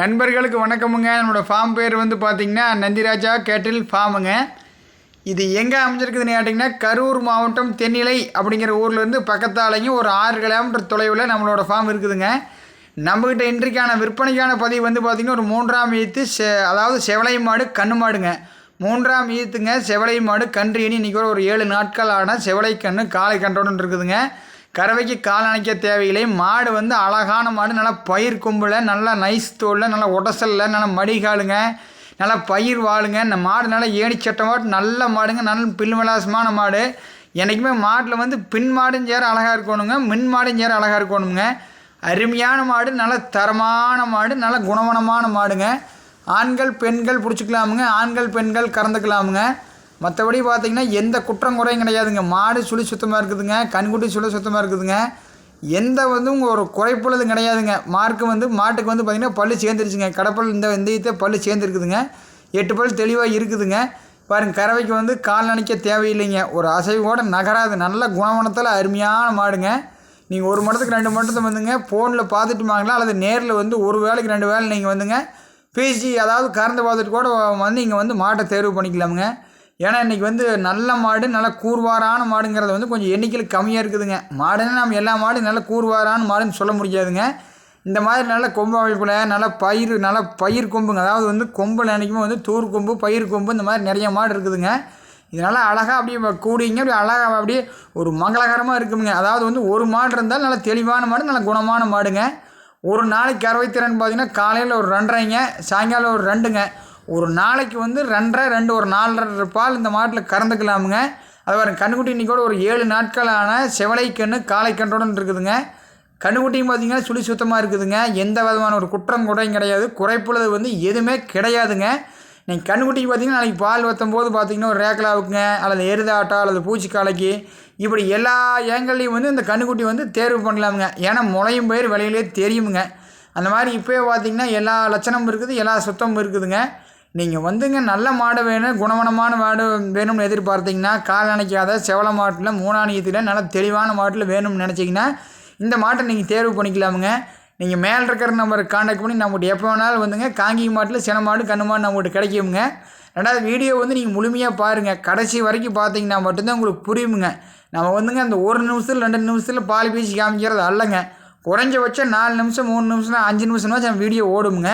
நண்பர்களுக்கு வணக்கமுங்க. என்னோடய ஃபார்ம் பேர் வந்து பார்த்திங்கன்னா நந்திராஜா கேட்டில் ஃபார்முங்க இது எங்கே அமைஞ்சிருக்குதுன்னு கேட்டிங்கன்னா கரூர் மாவட்டம் தென்னிலை அப்படிங்கிற ஊர்லேருந்து பக்கத்தாலையும் ஒரு ஆறு கிலோமீட்டர் தொலைவில் நம்மளோட ஃபார்ம் இருக்குதுங்க. நம்மக்கிட்ட இன்றைக்கான விற்பனைக்கான பதிவு வந்து பார்த்திங்கன்னா ஒரு மூன்றாம் ஈத்து செ அதாவது செவலை மாடு கண்ணு மாடுங்க. மூன்றாம் ஈத்துங்க செவலை மாடு கன்று இனி இன்றைக்கி ஒரு ஏழு நாட்கள் ஆன செவலை கன்று காலை கன்றோடு இருக்குதுங்க. கறவைக்கு கால் அணைக்க தேவையில்லை. மாடு வந்து அழகான மாடு நல்லா பயிர் கொம்பில் நல்லா நைஸ் தோலில் நல்லா உடசலில் நல்லா மடிகாலுங்க நல்லா பயிர் வாழுங்க. இந்த மாடு நல்லா ஏணிச்சட்டம் மாட்டு நல்ல மாடுங்க நல்ல பில் மாடு. என்றைக்குமே மாட்டில் வந்து பின் மாடும் சேர அழகாக இருக்கணுங்க மின் மாடும் சேர அழகாக இருக்கணுங்க. அருமையான மாடு நல்ல தரமான மாடு நல்ல குணவனமான மாடுங்க. ஆண்கள் பெண்கள் பிடிச்சிக்கலாமுங்க ஆண்கள் பெண்கள் கறந்துக்கலாமுங்க. மற்றபடி பார்த்திங்கன்னா எந்த குற்றம் குறையும் கிடையாதுங்க. மாடு சுழி சுத்தமாக இருக்குதுங்க. கண்குட்டி சுழி சுத்தமாக இருக்குதுங்க. எந்த வந்து உங்கள் ஒரு குறைப்புள்ளதும் கிடையாதுங்க. மார்க்கு வந்து மாட்டுக்கு வந்து பார்த்திங்கன்னா பல்லு சேர்ந்துருச்சுங்க. கடப்பல் இந்த இந்த இதை பல்லு சேர்ந்துருக்குதுங்க. எட்டு பல் தெளிவாக இருக்குதுங்க. பாருங்க கறவைக்கு வந்து கால் நினைக்க தேவையில்லைங்க. ஒரு அசைவோட நகராது. நல்ல குணவனத்தில் அருமையான மாடுங்க. நீங்கள் ஒரு மடத்துக்கு ரெண்டு மடத்தை வந்துங்க ஃபோனில் பார்த்துட்டு வாங்கலாம் அல்லது நேரில் வந்து ஒரு வேலைக்கு ரெண்டு வேலை நீங்கள் வந்துங்க பேசி அதாவது கறந்து பார்த்துட்டு கூட வந்து இங்கே வந்து மாட்டை தேர்வு பண்ணிக்கலாமுங்க. ஏன்னா இன்றைக்கி வந்து நல்ல மாடு நல்ல கூர்வாரான மாடுங்கிறது வந்து கொஞ்சம் எண்ணிக்கையில் கம்மியாக இருக்குதுங்க. மாடுன்னா நம்ம எல்லா மாடும் நல்ல கூர்வாரான மாடுன்னு சொல்ல முடியாதுங்க. இந்த மாதிரி நல்ல கொம்பு அமைப்பில் நல்ல பயிர் நல்ல பயிர் கொம்புங்க. அதாவது வந்து கொம்பில் நினைக்கும்போது வந்து தூர் கொம்பு பயிர் கொம்பு இந்த மாதிரி நிறைய மாடு இருக்குதுங்க. இதனால் அழகாக அப்படியே கூடிங்க. அப்படியே அழகாக அப்படியே ஒரு மங்களகரமாக இருக்குங்க. அதாவது வந்து ஒரு மாடு இருந்தால் நல்ல தெளிவான மாடு நல்ல குணமான மாடுங்க. ஒரு நாளைக்கு அறுவைத்திறன் பார்த்தீங்கன்னா காலையில் ஒரு ரெண்டரைங்க சாயங்காலம் ஒரு ரெண்டுங்க. ஒரு நாளைக்கு வந்து ரெண்டரை ரெண்டு ஒரு நாலரை பால் இந்த மாட்டில் கறந்துக்கலாமுங்க. அது வர கண்ணுக்குட்டி இன்றைக்கி கூட ஒரு ஏழு நாட்களான செவலை கன்று காலை கன்றுடன் இருக்குதுங்க. கண்ணுக்குட்டியும் பார்த்திங்கன்னா சுழி சுத்தமாக இருக்குதுங்க. எந்த விதமான ஒரு குற்றம் குறையும் கிடையாது. குறைப்புள்ளது வந்து எதுவுமே கிடையாதுங்க. நீங்கள் கண்ணுக்குட்டிக்கு பார்த்தீங்கன்னா நாளைக்கு பால் வற்றும் போது பார்த்தீங்கன்னா ஒரு ரேக்கலாவுக்குங்க அல்லது எருதாட்டா அல்லது பூச்சிக்காலைக்கு இப்படி எல்லா ஏங்கல்லையும் வந்து இந்த கண்ணுக்குட்டி வந்து தேர்வு பண்ணலாமுங்க. ஏன்னா முளையும் பயிர் விலையிலே தெரியுமுங்க. அந்த மாதிரி இப்போயே பார்த்தீங்கன்னா எல்லா லட்சணமும் இருக்குது எல்லா சுத்தமும் இருக்குதுங்க. நீங்கள் வந்துங்க நல்ல மாடு வேணும் குணமனமான மாடு வேணும்னு எதிர்பார்த்தீங்கன்னா கால் நினைக்காத செவல மாட்டில் மூணாணியத்தில் நல்ல தெளிவான மாட்டில் வேணும்னு நினச்சிங்கன்னா இந்த மாட்டை நீங்கள் தேர்வு பண்ணிக்கலாமுங்க. நீங்கள் மேலே இருக்கிற நம்பருக்கு காண்டாக்ட் பண்ணி நம்மகிட்ட எப்போ வேணாலும் வந்துங்க காங்கி மாட்டில் சின மாடு கண்ணு மாடு நம்மகிட்ட கிடைக்குமுங்க. ரெண்டாவது வீடியோ வந்து நீங்கள் முழுமையாக பாருங்கள் கடைசி வரைக்கும் பார்த்தீங்கன்னா மட்டும்தான் உங்களுக்கு புரியுமுங்க. நம்ம வந்துங்க அந்த ஒரு நிமிஷத்தில் ரெண்டு நிமிஷத்தில் பால் பீசி காமிக்கிறது அல்லங்க. குறைஞ்சபட்சம் நாலு நிமிஷம் மூணு நிமிஷம் அஞ்சு நிமிஷம் நம்ம வீடியோ ஓடுமுங்க.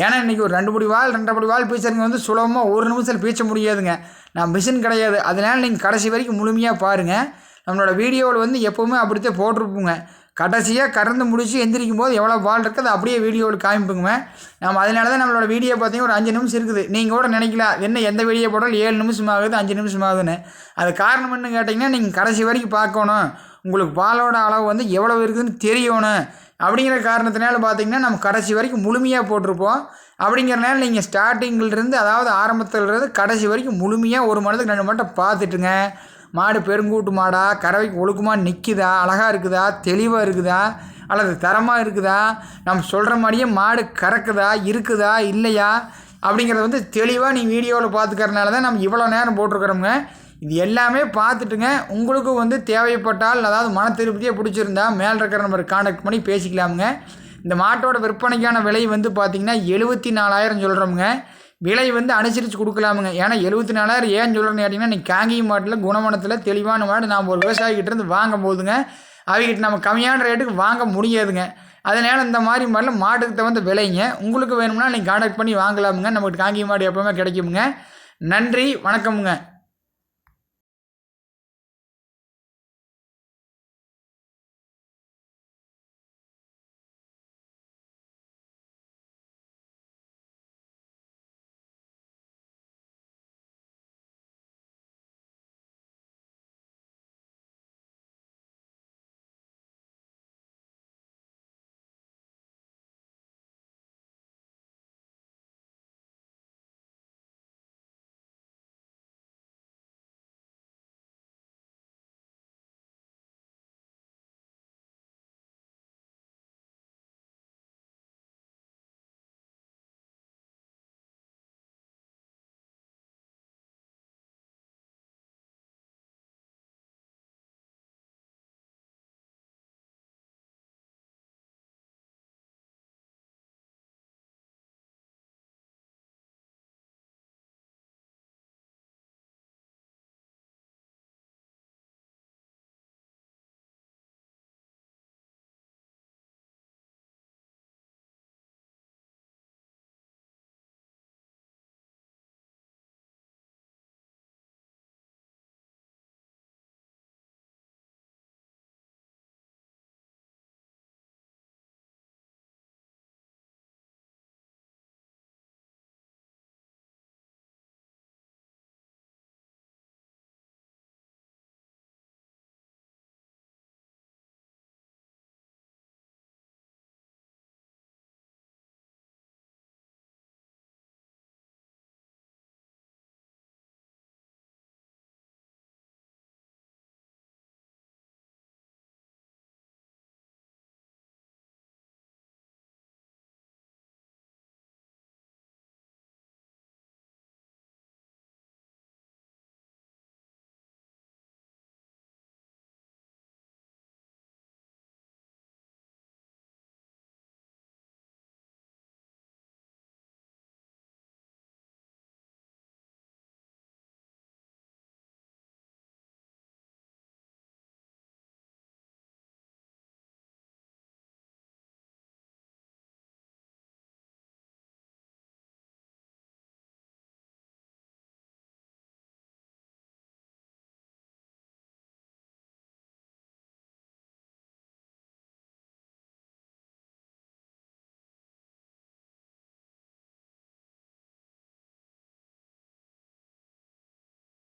ஏன்னா இன்றைக்கி ஒரு ரெண்டு படி வால் ரெண்டரை படி வால் பீச்சருங்க வந்து சுலபமாக ஒரு நிமிஷத்தில் பீச்ச முடியாதுங்க. நான் மிஷின் கிடையாது. அதனால் நீங்கள் கடைசி வரைக்கும் முழுமையாக பாருங்கள் நம்மளோட வீடியோவில் வந்து எப்போவுமே அப்படித்தான் போட்டிருப்போங்க. கடைசியாக கறந்து முடித்து எந்திரிக்கும் போது எவ்வளோ பால் இருக்குது அதை அப்படியே வீடியோவில் காமிப்புங்க. நம்ம அதனால தான் நம்மளோட வீடியோ பார்த்தீங்கன்னா ஒரு அஞ்சு நிமிஷம் இருக்குது. நீங்கள் கூட நினைக்கலாம் என்ன எந்த வீடியோ போட்டாலும் ஏழு நிமிஷம் ஆகுது அஞ்சு நிமிஷம் ஆகுதுன்னு. அது காரணம் என்ன கேட்டிங்கன்னா நீங்கள் கடைசி வரைக்கும் பார்க்கணும். உங்களுக்கு பாலோட அளவு வந்து எவ்வளோ இருக்குதுன்னு தெரியணும். அப்படிங்கிற காரணத்தினால பார்த்தீங்கன்னா நம்ம கடைசி வரைக்கும் முழுமையாக போட்டிருப்போம். அப்படிங்கிறனால நீங்கள் ஸ்டார்டிங்கிலிருந்து அதாவது ஆரம்பத்துலேருந்து கடைசி வரைக்கும் முழுமையாக ஒரு மணத்துக்கு ரெண்டு மட்டும் பார்த்துட்டுங்க. மாடு பெருங்கூட்டு மாடா கறவைக்கு ஒழுக்கமாக நிற்குதா அழகாக இருக்குதா தெளிவாக இருக்குதா அல்லது தரமாக இருக்குதா நம்ம சொல்கிற மாதிரியே மாடு கறக்குதா இருக்குதா இல்லையா அப்படிங்கிறத வந்து தெளிவாக நீங்கள் வீடியோவில் பார்த்துக்கறனால தான் நம்ம இவ்வளோ நேரம் போட்டிருக்கிறோங்க இது எல்லாமே பார்த்துட்டுங்க. உங்களுக்கும் வந்து தேவைப்பட்டால் அதாவது மன திருப்தியாக பிடிச்சிருந்தா மேலே இருக்கிற நம்பர் காண்டாக்ட் பண்ணி பேசிக்கலாமுங்க. இந்த மாட்டோட விற்பனைக்கான விலை வந்து பார்த்திங்கன்னா எழுபத்தி நாலாயிரம் சொல்கிறோமுங்க விலை வந்து அனுசரித்து கொடுக்கலாமுங்க. ஏன்னா எழுபத்தி நாலாயிரம் ஏன் சொல்கிறேன்னு கேட்டிங்கன்னா நீ காங்கியம் மாட்டில் குணமனத்தில் தெளிவான மாடு நாம் ஒரு விவசாயிகிட்டேருந்து வாங்கும் போதுங்க அவங்ககிட்ட நம்ம கம்மியான ரேட்டுக்கு வாங்க முடியாதுங்க. அதனால் இந்த மாதிரி மாதிரிலாம் மாட்டுக்கு தகுந்த விலைங்க. உங்களுக்கு வேணும்னா நீங்கள் காண்டாக்ட் பண்ணி வாங்கலாமுங்க. நம்மகிட்ட காங்கியம் மாடு எப்போவுமே கிடைக்குமுங்க. நன்றி வணக்கமுங்க.